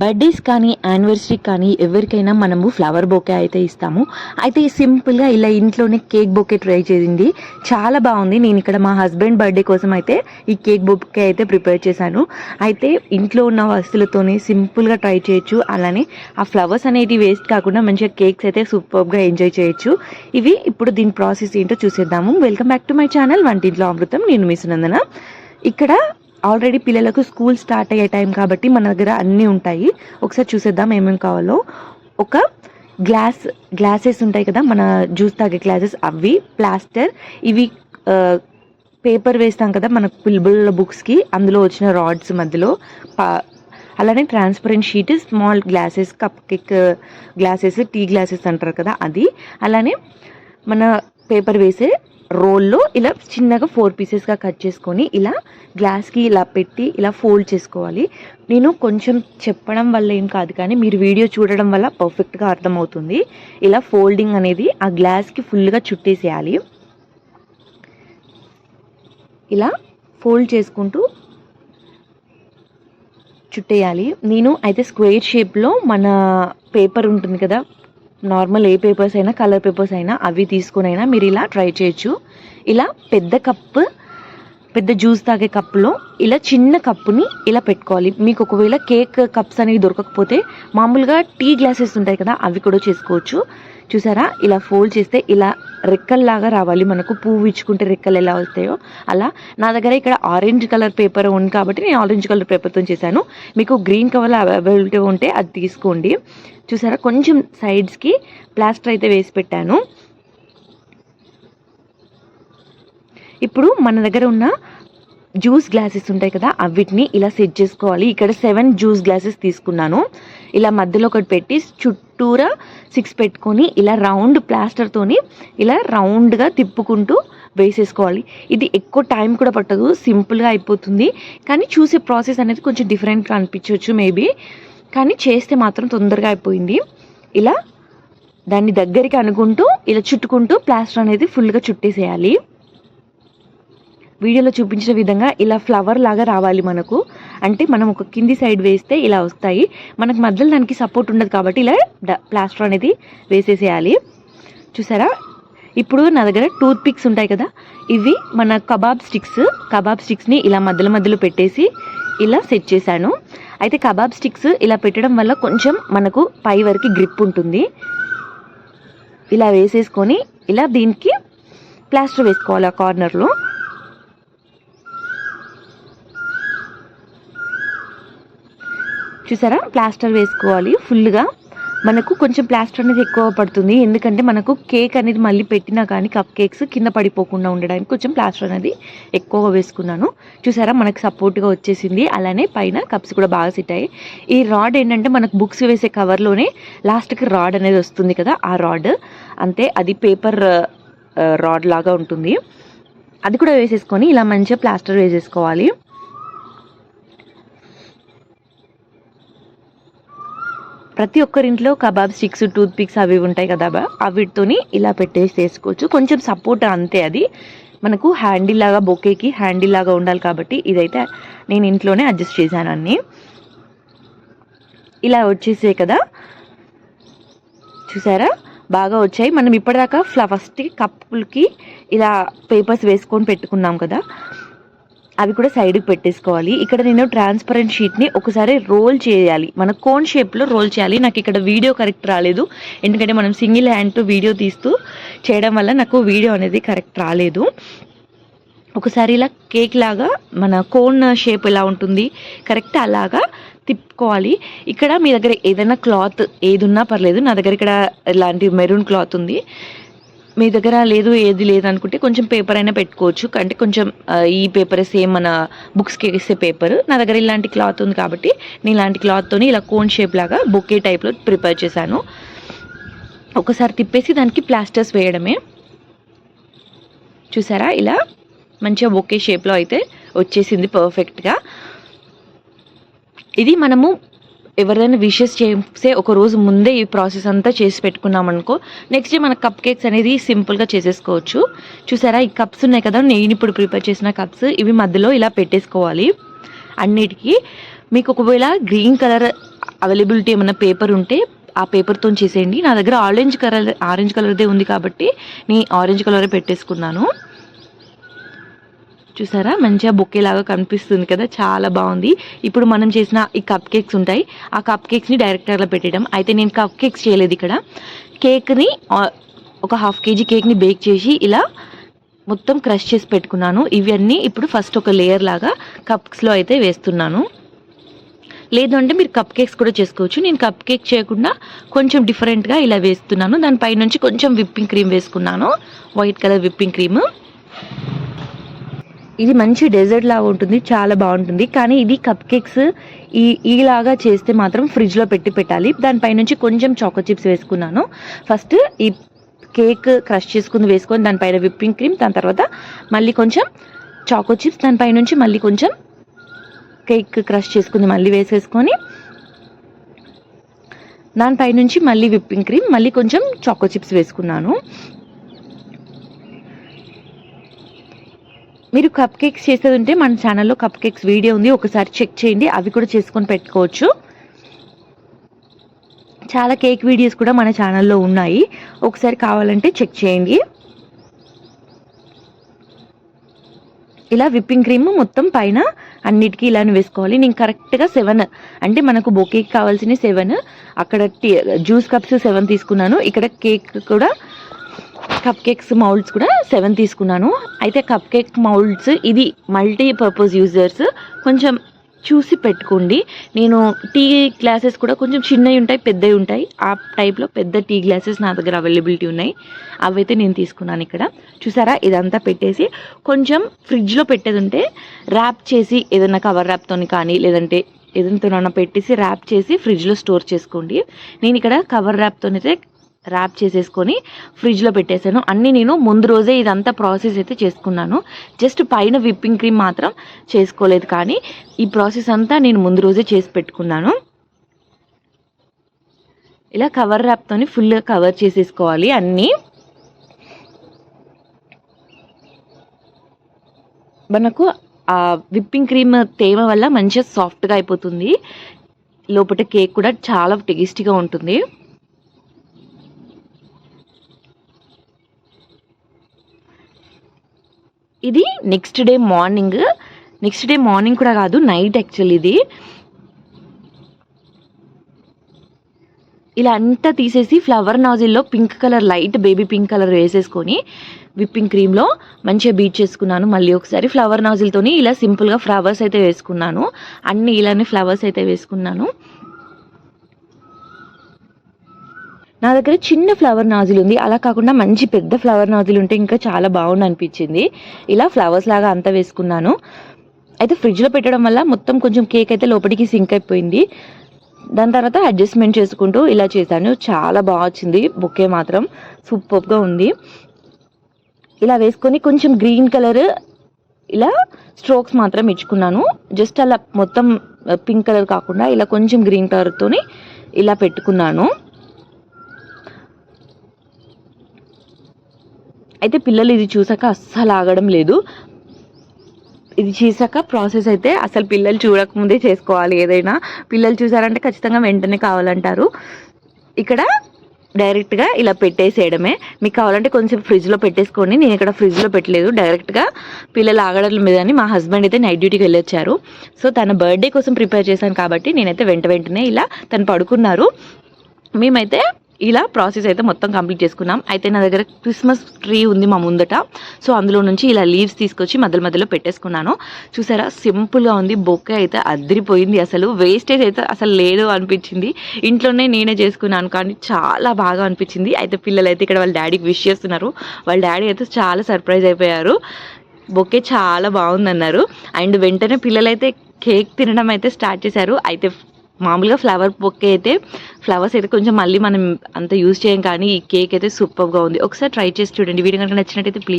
Birthdays కానీ anniversary కానీ ఎవరికైనా మనము ఫ్లవర్ బొకే అయితే ఇస్తాము. అయితే సింపుల్గా ఇలా ఇంట్లోనే కేక్ బొకే ట్రై చేసింది. చాలా బాగుంది. నేను ఇక్కడ మా హస్బెండ్ బర్త్డే కోసం అయితే ఈ కేక్ బొకే అయితే ప్రిపేర్ చేశాను. అయితే ఇంట్లో ఉన్న వస్తువులతోనే సింపుల్గా ట్రై చేయొచ్చు. అలానే ఆ ఫ్లవర్స్ అనేది వేస్ట్ కాకుండా మంచిగా కేక్స్ అయితే సూపర్గా ఎంజాయ్ చేయొచ్చు. ఇవి ఇప్పుడు దీని ప్రాసెస్ ఏంటో చూసేద్దాము. Welcome back to my channel వంటింట్లో అమృతం. నేను మీ ఇక్కడ ఆల్రెడీ పిల్లలకు స్కూల్ స్టార్ట్ అయ్యే టైం కాబట్టి మన దగ్గర అన్నీ ఉంటాయి. ఒకసారి చూసేద్దాం ఏమేమి కావాలో. ఒక గ్లాస్ గ్లాసెస్ ఉంటాయి కదా మన జ్యూస్ తాగే గ్లాసెస్ అవి ప్లాస్టర్. ఇవి పేపర్ వేస్తాం కదా మన పిల్బుల్ బుక్స్కి అందులో వచ్చిన రాడ్స్ మధ్యలో. అలానే transparent sheet small glasses cup cake glasses tea glasses అంటారు కదా అది. అలానే మన పేపర్ వేసే రోల్లో ఇలా చిన్నగా ఫోర్ పీసెస్గా కట్ చేసుకొని ఇలా గ్లాస్కి ఇలా పెట్టి ఇలా ఫోల్డ్ చేసుకోవాలి. నేను కొంచెం చెప్పడం వల్ల ఏం కాదు కానీ మీరు వీడియో చూడడం వల్ల పర్ఫెక్ట్గా అర్థమవుతుంది. ఇలా ఫోల్డింగ్ అనేది ఆ గ్లాస్కి ఫుల్గా చుట్టేసేయాలి. ఇలా ఫోల్డ్ చేసుకుంటూ చుట్టేయాలి. నేను అయితే స్క్వేర్ షేప్లో మన పేపర్ ఉంటుంది కదా నార్మల్ ఏ పేపర్స్ అయినా కలర్ పేపర్స్ అయినా అవి తీసుకునైనా అయినా మీరు ఇలా ట్రై చేయొచ్చు. ఇలా పెద్ద కప్పు పెద్ద జ్యూస్ తాగే కప్పులో ఇలా చిన్న కప్పుని ఇలా పెట్టుకోవాలి. మీకు ఒకవేళ కేక్ కప్స్ అనేవి దొరకకపోతే మామూలుగా టీ గ్లాసెస్ ఉంటాయి కదా అవి కూడా చేసుకోవచ్చు. చూసారా? ఇలా ఫోల్డ్ చేస్తే ఇలా రెక్కల్లాగా రావాలి. మనకు పువ్వు ఇచ్చుకుంటే రెక్కలు ఎలా వస్తాయో. అలా నా దగ్గర ఇక్కడ ఆరెంజ్ కలర్ పేపర్ ఉంది కాబట్టి నేను ఆరెంజ్ కలర్ పేపర్తో చేశాను. మీకు గ్రీన్ కలర్ అవైలబిలిటీ ఉంటే అది తీసుకోండి. చూసారా? కొంచెం సైడ్స్కి ప్లాస్టర్ అయితే వేసి పెట్టాను. ఇప్పుడు మన దగ్గర ఉన్న జ్యూస్ గ్లాసెస్ ఉంటాయి కదా అవిటిని ఇలా సెట్ చేసుకోవాలి. ఇక్కడ సెవెన్ జ్యూస్ గ్లాసెస్ తీసుకున్నాను. ఇలా మధ్యలో ఒకటి పెట్టి చుట్టూరా సిక్స్ పెట్టుకొని ఇలా రౌండ్ ప్లాస్టర్తోని ఇలా రౌండ్గా తిప్పుకుంటూ వేసేసుకోవాలి. ఇది ఎక్కువ టైం కూడా పట్టదు సింపుల్గా అయిపోతుంది. కానీ చూసే ప్రాసెస్ అనేది కొంచెం డిఫరెంట్గా అనిపించవచ్చు మేబీ కానీ చేస్తే మాత్రం తొందరగా అయిపోయింది. ఇలా దాన్ని దగ్గరికి అనుకుంటూ ఇలా చుట్టుకుంటూ ప్లాస్టర్ అనేది ఫుల్గా చుట్టేసేయాలి. వీడియోలో చూపించిన విధంగా ఇలా ఫ్లవర్ లాగా రావాలి మనకు. అంటే మనం ఒక కింది సైడ్ వేస్తే ఇలా వస్తాయి. మనకు మధ్యలో దానికి సపోర్ట్ ఉండదు కాబట్టి ఇలా ప్లాస్టర్ అనేది వేసేసేయాలి. చూసారా? ఇప్పుడు నా దగ్గర టూత్ పిక్స్ ఉంటాయి కదా? ఇవి మన కబాబ్ స్టిక్స్. కబాబ్ స్టిక్స్ని ఇలా మధ్యలో మధ్యలో పెట్టేసి ఇలా సెట్ చేశాను. అయితే కబాబ్ స్టిక్స్ ఇలా పెట్టడం వల్ల కొంచెం మనకు పై వరకు గ్రిప్ ఉంటుంది. ఇలా వేసేసుకొని ఇలా దీనికి ప్లాస్టర్ వేసుకోవాలి ఆ కార్నర్లో చూసారా? ప్లాస్టర్ వేసుకోవాలి. ఫుల్గా మనకు కొంచెం ప్లాస్టర్ అనేది ఎక్కువ పడుతుంది. ఎందుకంటే మనకు కేక్ అనేది మళ్ళీ పెట్టినా కానీ కప్ కేక్స్ కింద పడిపోకుండా ఉండడానికి కొంచెం ప్లాస్టర్ అనేది ఎక్కువగా వేసుకున్నాను. చూసారా? మనకు సపోర్ట్గా వచ్చేసింది. అలానే పైన కప్స్ కూడా బాగా సెట్ అయ్యాయి. ఈ రాడ్ ఏంటంటే మనకు బుక్స్ వేసే కవర్లోనే లాస్ట్కి రాడ్ అనేది వస్తుంది కదా ఆ రాడ్ అంతే అది పేపర్ రాడ్ లాగా ఉంటుంది. అది కూడా వేసేసుకొని ఇలా మంచిగా ప్లాస్టర్ వేసేసుకోవాలి. ప్రతి ఒక్కరింట్లో కబాబ్ స్టిక్స్ టూత్ పిక్స్ అవి ఉంటాయి కదా అవిటితోని ఇలా పెట్టేసి చేసుకోవచ్చు కొంచెం సపోర్ట్ అంతే అది. మనకు హ్యాండిల్ లాగా బొకేకి హ్యాండిల్ లాగా ఉండాలి కాబట్టి ఇదైతే నేను ఇంట్లోనే అడ్జస్ట్ చేశాను అన్నీ. ఇలా వచ్చేసే కదా. చూసారా? బాగా వచ్చాయి. మనం ఇప్పటిదాకా ఫ్లవర్స్కి కప్పులకి ఇలా పేపర్స్ వేసుకొని పెట్టుకున్నాం కదా. అవి కూడా సైడ్కి పెట్టేసుకోవాలి. ఇక్కడ నేను ట్రాన్స్పరెంట్ షీట్ని ఒకసారి రోల్ చేయాలి. మన కోన్ షేప్లో రోల్ చేయాలి. నాకు ఇక్కడ వీడియో కరెక్ట్ రాలేదు. ఎందుకంటే మనం సింగిల్ హ్యాండ్తో వీడియో తీస్తూ చేయడం వల్ల నాకు వీడియో అనేది కరెక్ట్ రాలేదు. ఒకసారి ఇలా కేక్ లాగా మన కోన్ షేప్ ఎలా ఉంటుంది కరెక్ట్ అలాగా తిప్పుకోవాలి. ఇక్కడ మీ దగ్గర ఏదైనా క్లాత్ ఏది ఉన్నా పర్లేదు. నా దగ్గర ఇక్కడ ఇలాంటి మెరూన్ క్లాత్ ఉంది. మీ దగ్గర లేదు ఏది లేదు అనుకుంటే కొంచెం పేపర్ అయినా పెట్టుకోవచ్చు. అంటే కొంచెం ఈ పేపర్ సేమ్ మన బుక్స్కి వేసే పేపర్ నా దగ్గర ఇలాంటి క్లాత్ ఉంది కాబట్టి నేను ఇలాంటి క్లాత్తోని ఇలా కోన్ షేప్ లాగా బొకే టైప్లో ప్రిపేర్ చేశాను. ఒకసారి తిప్పేసి దానికి ప్లాస్టర్స్ వేయడమే. చూసారా? ఇలా మంచిగా బొకే షేప్లో అయితే వచ్చేసింది పర్ఫెక్ట్గా ఇది మనము ఎవరైనా విషెస్ చేసే ఒక రోజు ముందే ఈ ప్రాసెస్ అంతా చేసి పెట్టుకున్నాం అనుకో నెక్స్ట్ డే మన కప్ కేక్స్ అనేది సింపుల్గా చేసేసుకోవచ్చు. చూసారా? ఈ కప్స్ ఉన్నాయి కదా నేను ఇప్పుడు ప్రిపేర్ చేసిన కప్స్ ఇవి మధ్యలో ఇలా పెట్టేసుకోవాలి. అన్నిటికీ మీకు ఒకవేళ గ్రీన్ కలర్ అవైలబిలిటీ ఏమైనా పేపర్ ఉంటే ఆ పేపర్తో చేసేయండి. నా దగ్గర ఆరెంజ్ కలర్ ఆరెంజ్ కలర్దే ఉంది కాబట్టి నేను ఆరెంజ్ కలరే పెట్టేసుకున్నాను. చూసారా? మంచిగా బొకే లాగా కనిపిస్తుంది కదా? చాలా బాగుంది. ఇప్పుడు మనం చేసిన ఈ కప్ కేక్స్ ఉంటాయి. ఆ కప్ కేక్స్ని డైరెక్ట్ అలా పెట్టడం అయితే నేను కప్ కేక్స్ చేయలేదు ఇక్కడ. కేక్ని ఒక హాఫ్ కేజీ కేక్ని బేక్ చేసి ఇలా మొత్తం క్రష్ చేసి పెట్టుకున్నాను. ఇవన్నీ ఇప్పుడు ఫస్ట్ ఒక లేయర్ లాగా కప్స్లో అయితే వేస్తున్నాను. లేదు అంటే మీరు కప్ కేక్స్ కూడా చేసుకోవచ్చు. నేను కప్ కేక్ చేయకుండా కొంచెం డిఫరెంట్గా ఇలా వేస్తున్నాను. దానిపై నుంచి కొంచెం విప్పింగ్ క్రీమ్ వేసుకున్నాను. వైట్ కలర్ విప్పింగ్ క్రీమ్ ఇది మంచి డెజర్ట్ లాగా ఉంటుంది చాలా బాగుంటుంది. కానీ ఇది కప్ కేక్స్ ఈ ఈలాగా చేస్తే మాత్రం ఫ్రిడ్జ్లో పెట్టి పెట్టాలి. దానిపైనుంచి కొంచెం చాకో చిప్స్ వేసుకున్నాను. ఫస్ట్ ఈ కేక్ క్రష్ చేసుకుని వేసుకొని దానిపైన విప్పింగ్ క్రీమ్ దాని తర్వాత మళ్ళీ కొంచెం చాకో చిప్స్ దానిపైనుంచి మళ్ళీ కొంచెం కేక్ క్రష్ చేసుకుని మళ్ళీ వేసేసుకొని దానిపై నుంచి మళ్ళీ విప్పింగ్ క్రీమ్ మళ్ళీ కొంచెం చాకో చిప్స్ వేసుకున్నాను. మీరు కప్ కేక్స్ చేసేది ఉంటే మన ఛానల్లో కప్ కేక్స్ వీడియో ఉంది. ఒకసారి చెక్ చేయండి. అవి కూడా చేసుకొని పెట్టుకోవచ్చు. చాలా కేక్ వీడియోస్ కూడా మన ఛానల్లో ఉన్నాయి. ఒకసారి కావాలంటే చెక్ చేయండి. ఇలా విప్పింగ్ క్రీమ్ మొత్తం పైన అన్నిటికీ ఇలానే వేసుకోవాలి. నేను కరెక్ట్గా సెవెన్ అంటే మనకు బొకేకి కావాల్సిన సెవెన్ అక్కడ జ్యూస్ కప్స్ సెవెన్ తీసుకున్నాను. ఇక్కడ కేక్ కూడా కప్ కేక్స్ మౌల్డ్స్ కూడా సెవెన్ తీసుకున్నాను. అయితే కప్ కేక్ మౌల్డ్స్ ఇది మల్టీ పర్పస్ యూజర్స్ కొంచెం చూసి పెట్టుకోండి. నేను టీ గ్లాసెస్ కూడా కొంచెం చిన్నవి ఉంటాయి పెద్దవి ఉంటాయి. ఆ టైప్లో పెద్ద టీ గ్లాసెస్ నా దగ్గర అవైలబిలిటీ ఉన్నాయి. అవైతే నేను తీసుకున్నాను ఇక్కడ. చూసారా? ఇదంతా పెట్టేసి కొంచెం ఫ్రిడ్జ్లో పెట్టేది ఉంటే ర్యాప్ చేసి ఏదైనా కవర్ ర్యాప్తో కానీ లేదంటే ఏదైనా పెట్టేసి ర్యాప్ చేసి ఫ్రిడ్జ్లో స్టోర్ చేసుకోండి. నేను ఇక్కడ కవర్ ర్యాప్తోనైతే ర్యాప్ చేసేసుకొని ఫ్రిడ్జ్లో పెట్టేశాను. అన్నీ నేను ముందు రోజే ఇదంతా ప్రాసెస్ అయితే చేసుకున్నాను. జస్ట్ పైన విప్పింగ్ క్రీమ్ మాత్రం చేసుకోలేదు కానీ ఈ ప్రాసెస్ అంతా నేను ముందు రోజే చేసి పెట్టుకున్నాను. ఇలా కవర్ ర్యాప్తోని ఫుల్గా కవర్ చేసేసుకోవాలి అన్నీ. మనకు ఆ విప్పింగ్ క్రీమ్ తేమ వల్ల మంచిగా సాఫ్ట్గా అయిపోతుంది. లోపల కేక్ కూడా చాలా టేస్టీగా ఉంటుంది. ఇది next day morning next day morning కూడా కాదు నైట్ యాక్చువల్ ఇది. ఇలా అంతా తీసేసి flower నాజిల్లో pink colour light baby pink colour వేసేసుకొని విప్పింగ్ క్రీమ్లో మంచిగా బీట్ చేసుకున్నాను. మళ్ళీ ఒకసారి ఫ్లవర్ నాజిల్తోని ఇలా సింపుల్గా ఫ్లవర్స్ అయితే వేసుకున్నాను. అన్ని ఇలానే ఫ్లవర్స్ అయితే వేసుకున్నాను. నా దగ్గర చిన్న ఫ్లవర్ నాజిల్ ఉంది. అలా కాకుండా మంచి పెద్ద ఫ్లవర్ నాజిల్ ఉంటే ఇంకా చాలా బాగుంది అనిపించింది. ఇలా ఫ్లవర్స్ లాగా అంతా వేసుకున్నాను. అయితే ఫ్రిడ్జ్లో పెట్టడం వల్ల మొత్తం కొంచెం కేక్ అయితే లోపలికి సింక్ అయిపోయింది. దాని తర్వాత అడ్జస్ట్మెంట్ చేసుకుంటూ ఇలా చేశాను. చాలా బాగా వచ్చింది. బొకే మాత్రం సూపర్గా ఉంది. ఇలా వేసుకొని కొంచెం గ్రీన్ కలర్ ఇలా స్ట్రోక్స్ మాత్రం ఇచ్చుకున్నాను. జస్ట్ అలా మొత్తం పింక్ కలర్ కాకుండా ఇలా కొంచెం గ్రీన్ కలర్తో ఇలా పెట్టుకున్నాను. అయితే పిల్లలు ఇది చూసాక అస్సలు ఆగడం లేదు. ఇది చేశాక ప్రాసెస్ అయితే అసలు పిల్లలు చూడకముందే చేసుకోవాలి ఏదైనా. పిల్లలు చూసారంటే ఖచ్చితంగా వెంటనే కావాలంటారు. ఇక్కడ డైరెక్ట్గా ఇలా పెట్టేసేయడమే. మీకు కావాలంటే కొంచెం ఫ్రిడ్జ్లో పెట్టేసుకోండి నేను ఇక్కడ ఫ్రిడ్జ్లో పెట్టలేదు. డైరెక్ట్గా పిల్లలు ఆగడం మీదని మా హస్బెండ్ అయితే నైట్ డ్యూటీకి వెళ్ళొచ్చారు. సో తన బర్త్డే కోసం ప్రిపేర్ చేశాను కాబట్టి నేనైతే వెంట వెంటనే ఇలా తను పడుకున్నారు. మేమైతే ఇలా ప్రాసెస్ అయితే మొత్తం కంప్లీట్ చేసుకున్నాం. అయితే నా దగ్గర క్రిస్మస్ ట్రీ ఉంది మా ముందట. సో అందులో నుంచి ఇలా లీవ్స్ తీసుకొచ్చి మధ్య మధ్యలో పెట్టేసుకున్నాను. చూసారా? సింపుల్గా ఉంది. బొక్క అయితే అద్దరిపోయింది అసలు వేస్టేజ్ అయితే అసలు లేదు అనిపించింది. ఇంట్లోనే నేనే చేసుకున్నాను కానీ చాలా బాగా అనిపించింది. అయితే పిల్లలు అయితే ఇక్కడ వాళ్ళ డాడీకి విష్ చేస్తున్నారు. వాళ్ళ డాడీ అయితే చాలా సర్ప్రైజ్ అయిపోయారు. బొకే చాలా బాగుందన్నారు. అండ్ వెంటనే పిల్లలైతే కేక్ తినడం అయితే స్టార్ట్ చేశారు. అయితే మామూలుగా ఫ్లవర్ బొక్కే అయితే ఫ్లవర్స్ అయితే కొంచెం మళ్ళీ మనం అంత యూజ్ చేయం కానీ ఈ కేక్ అయితే సూపర్గా ఉంది. ఒకసారి ట్రై చేసి చూడండి. వీడియో కనుక నచ్చినట్టయితే ప్లీజ్